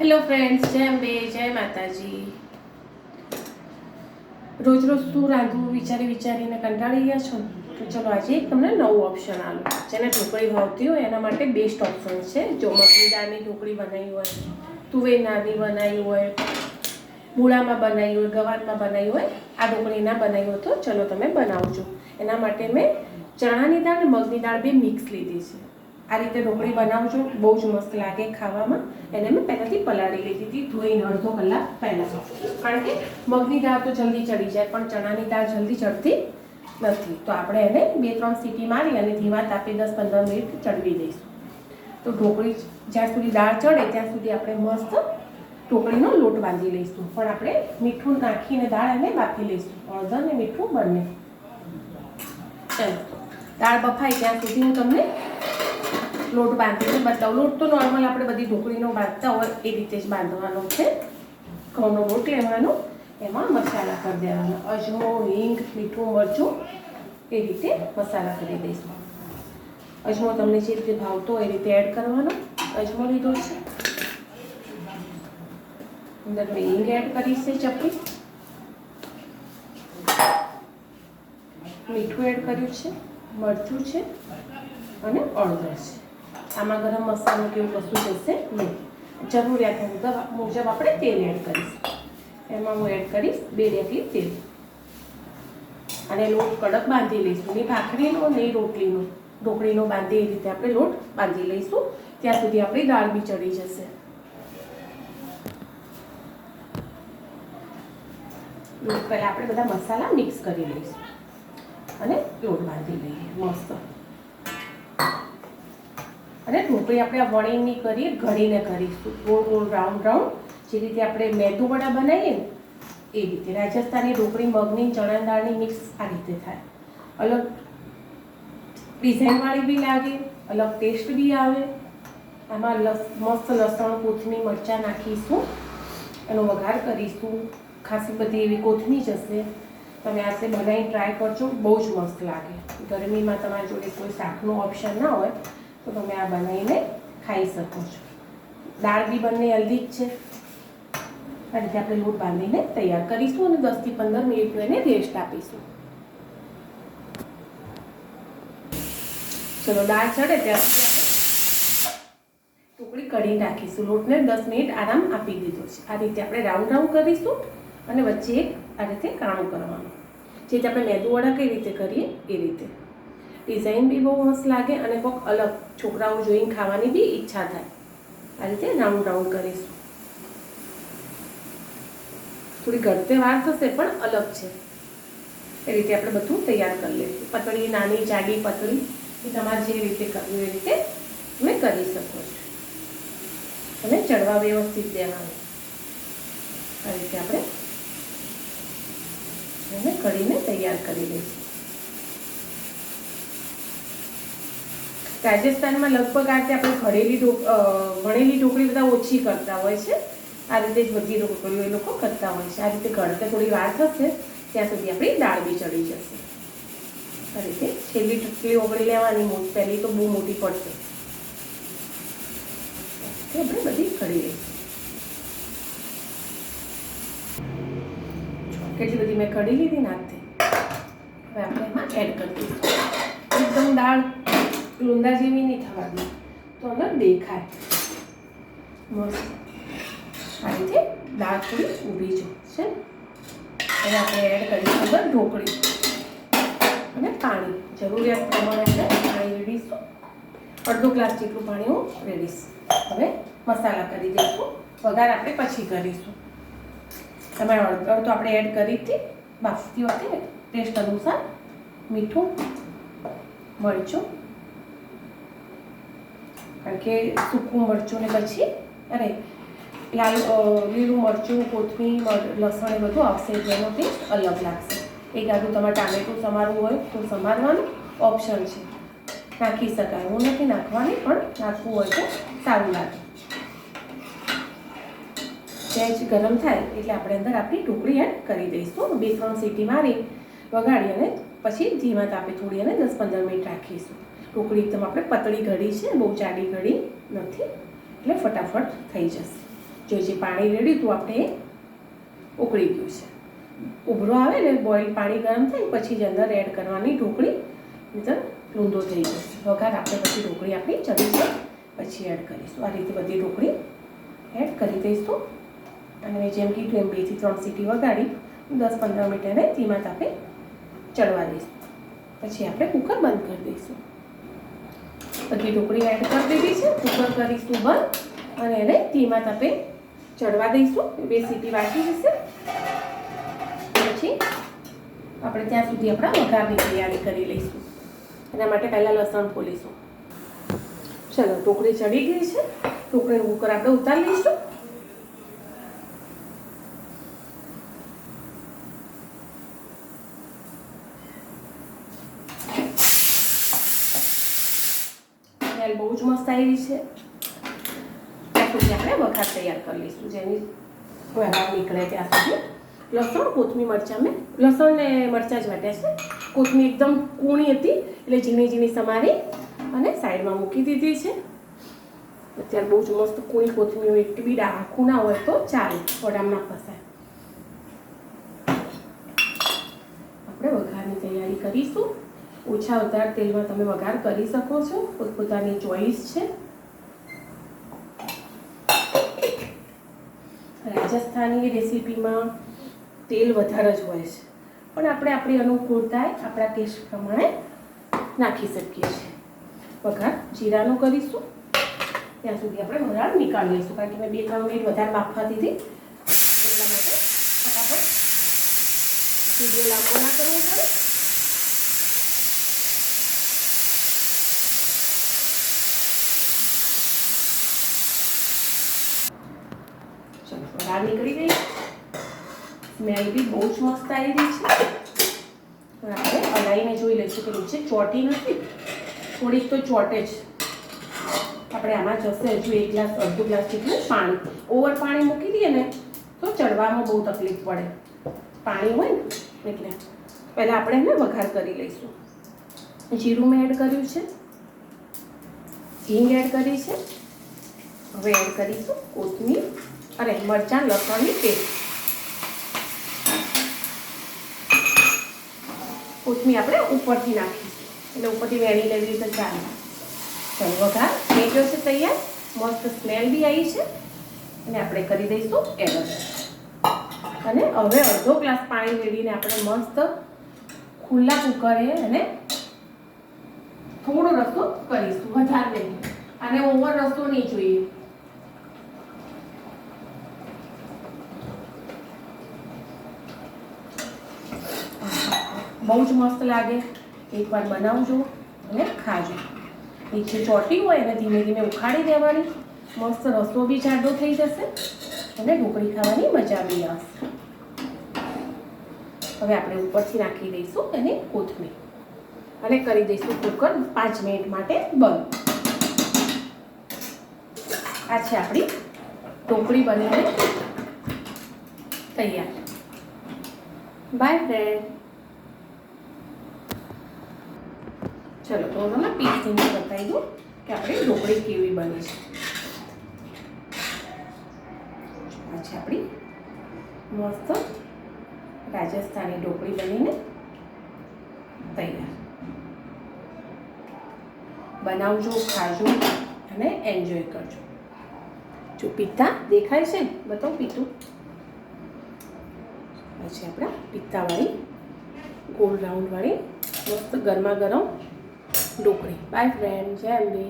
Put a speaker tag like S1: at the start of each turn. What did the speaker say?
S1: Hello friends જય અંબે, જય માતાજી. રોજ રોજ શું રાંધવું વિચારી વિચારીને કંટાળી ગયા છો? તો ચલો આજે તમને નવું ઓપ્શન આલું. જેને ઢોકળી ભાવતી હોય એના માટે બેસ્ટ ઓપ્શન છે. જો મગની દાળની ઢોકળી બનાવી હોય, તુવેરનાની બનાવી હોય, મૂળામાં બનાવી હોય, ગવારમાં બનાવી હોય, આ ઢોકળીના બનાવી હોય તો ચલો તમે બનાવજો. એના માટે મેં ચણાની દાળ અને મગની દાળ બે મિક્સ લીધી છે. આ રીતે ઢોકળી બનાવજો, બહુ જ મસ્ત લાગે ખાવામાં. એને મેં પહેલાંથી પલાળી લીધી હતી, ધોઈને અડધો કલાક પહેલાં. કારણ કે મગની દાળ તો જલ્દી ચડી જાય, પણ ચણાની દાળ જલ્દી ચડતી નથી. તો આપણે એને બે ત્રણ સીટી મારી અને ધીમા તાપે દસ પંદર મિનિટ ચડવી દઈશું. તો ઢોકળી જ્યાં સુધી દાળ ચડે, ત્યાં સુધી આપણે મસ્ત ઢોકળીનો લોટ બાંધી લઈશું. પણ આપણે મીઠું નાખીને દાળ એને બાફી લઈશું. હળદર ને મીઠું બંને. ચાલો. દાળ બફાય ત્યાં સુધી હું તમને લોટ બાંધીને બતાવું, લોટ તો નોર્મલ આપણે બધી ઢોકળીનો બાંધતા હોય એ રીતે જ બાંધવાનો છે. ઘઉંનો લોટ લેવાનો, એમાં મસાલા કરી દેવાનો. અજમો હિંગ, મીઠું, મરચું એ રીતે મસાલા કરી દઈશું. અજમો તમને જે રીતે ભાવતો હોય એ રીતે એડ કરવાનો. અજમો લીધો છે. અંદર મેં હિંગ એડ કરી છે ચપટી. મીઠું એડ કર્યું છે, મરચું છે અને અડદર છે. આમાં ગરમ મસાલો કે એવું કશું જશે નહીં. જરૂરિયાત મુજબ મુજબ આપણે તેલ એડ કરીશું. એમાં હું એડ કરીશ બે ડેકલી તેલ. અને લોટ કડક બાંધી લઈશું. નહીં ભાખરીનો, નહીં રોટલીનો. ઢોકળીનો બાંધી એ રીતે આપણે લોટ બાંધી લઈશું. ત્યાં સુધી આપણી દાળ બી ચડી જશે. લોટ પહેલાં આપણે બધા મસાલા મિક્સ કરી લઈશું. અને લોટ બાંધી લઈએ. મસ્ત. અને ઢોકળી આપણે આ વણીની કરીએ ઘડીને કરીશું. ગોળ ગોળ રાઉન્ડ રાઉન્ડ. જે રીતે આપણે મેદુ વડા બનાવીએ ને, એ રીતે. રાજસ્થાની ઢોકળી, મગની, ચણા દાળની મિક્સ આ રીતે થાય. અલગ ડિઝાઇનવાળી બી લાગે, અલગ ટેસ્ટ બી આવે. આમાં લસ, મસ્ત લસણ, કોથમીર, મરચાં નાખીશું. એનો વઘાર કરીશું. ખાસી બધી એવી કોથમીર જશે તમે આજે બનાવી ટ્રાય કરજો. બહુ જ મસ્ત લાગે. ગરમીમાં તમારી જોડે કોઈ શાકનું ઓપ્શન ના હોય તો તમે આ બનાવીને ખાઈ શકો છો. દાળ બી બંને હલ્દી જ છે. આ રીતે આપણે લોટ બાંધીને તૈયાર કરીશું અને દસથી પંદર મિનિટ એને રેસ્ટ આપીશું. ચલો, દાળ ચડે ત્યાં ટુકડી કઢી નાખીશું. લોટને દસ મિનિટ આરામ આપી દીધો છે. આ રીતે આપણે રાઉન્ડ રાઉન્ડ કરીશું અને વચ્ચે એક આ રીતે કાણું કરવાનું. જે રીતે આપણે મેદુવડા કઈ રીતે કરીએ એ રીતે. ડિઝાઇન બી બહુ મસ્ત લાગે અને કોઈક અલગ છોકરાઓ જોઈને ખાવાની બી ઈચ્છા થાય. આ રીતે રાઉન્ડ રાઉન્ડ કરીશું. થોડી ઘટતે વાર થશે પણ અલગ છે. એ રીતે આપણે બધું તૈયાર કરી લઈશું. પતળી, નાની, જાડી પતળી, એ તમારે જે રીતે કરવું એ રીતે તમે કરી શકો છો. અને ચડવા વ્યવસ્થિત દેવાનું. આ રીતે આપણે એને કરીને તૈયાર કરી લઈશું. રાજસ્થાનમાં લગભગ આ રીતે આપણે ઘડેલી ભણેલી ઢોકળી બધા ઓછી કરતા હોય છે. આ રીતે જ બધી ઢોકળીઓ એ લોકો કરતા હોય છે. આ રીતે ઘડતે થોડી વાર થશે, ત્યાં સુધી આપણી દાળ બી ચડી જશે. આ રીતે છેલ્લી ઢોકળી ઓગળી લેવાની પહેલી તો બહુ મોટી પડશે. આપણે બધી ઘડી લઈશું કેટલી બધી મેં કઢી લીધી નાખતી હવે આપણે એમાં એડ કરી દઈશું એકદમ દાળ લૂંદા જેવી નહીં થવાની. તો અંદર દેખાય. મસ્ત. આ રીતે દાળ થોડી ઊભી જો છે ને? હવે આપણે એડ કરીશું અંદર ઢોકળી. અને પાણી. જરૂરિયાત પ્રમાણે આપણે પાણી રેડીશું. અડધો ગ્લાસ જેટલું પાણી હું રેડીશ. હવે મસાલા કરી દઈશું. વઘાર આપણે પછી કરીશું. તમારે અડધો તો આપણે એડ કરી હતી. બાફતી વખતે ટેસ્ટ અનુસાર મીઠું, મરચું કારણ કે સૂકું મરચું ને પછી અરે લાલ લીલું મરચું, કોથમીર લસણ એ બધું આવશે જેનો ટેસ્ટ અલગ લાગશે. એક આદું તમારે ટામેટું સમારવું હોય તો સમારવાનું ઓપ્શન છે. નાખી શકાય. હું નથી નાખવાની, પણ નાખવું હોય તો સારું લાગે. સહેજ ગરમ થાય એટલે આપણે અંદર આપણી ઢોકળી એડ કરી દઈશું. બે ત્રણ સીટી મારી વગાડી અને પછી ધીમા તાપે થોડી અને દસ પંદર મિનિટ રાખીશું. ઢોકળી એકદમ આપણે પતળી ઘડી છે, બહુ જાડી ઘડી નથી, એટલે ફટાફટ થઈ જશે. જે જે પાણી રેડ્યું હતું આપણે ઉકળી ગયું છે. ઉભરો આવે ને બોઇલ પાણી ગરમ થાય, પછી જ અંદર એડ કરવાની ઢોકળી નહીંતર લૂંદો થઈ જશે. વઘાર આપણે પછી ઢોકળી આપણી ચડી જાય પછી એડ કરીશું. આ રીતે બધી ઢોકળી એડ કરી દઈશું. અને જેમ કીધું એમ બેથી ત્રણ સીટી વગાડી, દસ પંદર મિનિટ એને ધીમા તાપે ચડવા દઈશું. પછી આપણે કુકર બંધ કરી દઈશું. બધી ઢોકળી એડ કરી દીધી છે. કુકર કરીશું બંધ અને એને ધીમા તાપે ચડવા દઈશું. બે સીટી વાટી જશે પછી આપણે ત્યાં સુધી આપણા વઘારની તૈયારી કરી લઈશું. એના માટે પહેલાં લસણ ફોલીશું. ચલો, ઢોકળી ચડી ગઈ છે. ઢોકળીનું કુકર આપણે ઉતારી લઈશું સ્મેલ બહુ જ મસ્ત છે. ત્યાં આપણે વઘાર તૈયાર કરી લઈશું. જેની વઘાર નીકળે ત્યાં સુધી. લસણ કોથમી મરચાં મેં લસણ ને મરચાં જ વાટ્યા છે. કોથમી એકદમ કૂણી હતી, એટલે ઝીણી ઝીણી સમારી અને સાઈડમાં મૂકી દીધી છે. અત્યારે બહુ જ મસ્ત કોઈ કોથમી હોય બી ડાખું ના હોય તો ચાલે વડામણા ફસાય. આપણે વઘારની તૈયારી કરીશું. ઓછા ઉતાર તેલમાં તમે વઘાર કરી શકો છો. પોતપોતાની ચોઈસ છે. રાજસ્થાની રેસીપીમાં તેલ વધારે જ હોય છે. પણ આપણે આપણી અનુકૂળતાએ આપણા ટેસ્ટ પ્રમાણે નાખી શકીએ છીએ. વઘાર જીરાનો કરીશું. ત્યાં સુધી આપણે વઘાર નીકાળી લઈશું. કારણ કે મેં બે ત્રણ મિનિટ વધારે બાફવા દીધી એટલા માટે ફટાફટ સીધો લાંબો ના કરવો પડે ચલો બહાર નીકળી ગઈ. સ્મેલ બી બહુ જ મસ્ત આવી રહી છે. આપણે હલાવીને જોઈ લઈશું કે નીચે ચોટી નથી. થોડીક તો ચોટે જ. આપણે આમાં જશે હજુ એક ગ્લાસ, અડધો ગ્લાસ જેટલું પાણી. ઓવર પાણી મૂકી દઈએ ને, તો ચડવામાં બહુ તકલીફ પડે. પાણી હોય ને, એટલે. પહેલાં આપણે એને વઘાર કરી લઈશું. જીરું મેં એડ કર્યું છે. હિંગ એડ કરી છે. હવે એડ કરીશું કોથમીર અરે મરચાં લસણની પેસ્ટ. કોથમીર આપણે ઉપરથી નાખીશું. એટલે ઉપરથી વેણી લેવી તો ચાલે ચાલો, વઘાર. થઈ ગયો છે તૈયાર. મસ્ત સ્મેલ બી આવી છે. અને આપણે કરી દઈશું એડ. અને હવે અડધો ગ્લાસ પાણી મેળવીને આપણે મસ્ત ખુલ્લા કુકરે અને થોડો રસો કરીશું. વધારે નહીં. અને ઓવર રસો નહીં જોઈએ. બહુ જ મસ્ત લાગે. એકવાર બનાવજો અને ખાજો. નીચે ચોટી હોય એને ધીમે ધીમે ઉખાડી દેવાની. મસ્ત રસો બી જાડો થઈ જશે અને ઢોકળી ખાવાની મજા બી આવશે. હવે આપણે ઉપરથી નાખી દઈશું એને કોથમીર. અને કરી દઈશું કુકર પાંચ મિનિટ માટે બંધ. આ છે આપણી ઢોકળી બનીને તૈયાર. બાય ફ્રેન્ડ ચલો, તો તમને પીસીને બતાવી દઉં કે આપણે ઢોકળી કેવી બને છે. આ આપણી મસ્ત રાજસ્થાની ઢોકળી બનીને તૈયાર. બનાવજો, ખાજો અને એન્જોય કરજો. જો પિત્તા દેખાય છે બતાવો પીતું પછી આપણા પિત્તાવાળી, ગોળ રાઉન્ડવાળી, મસ્ત ગરમા ગરમ ઢોકળી બાય ફ્રેન્ડ જય અંબે.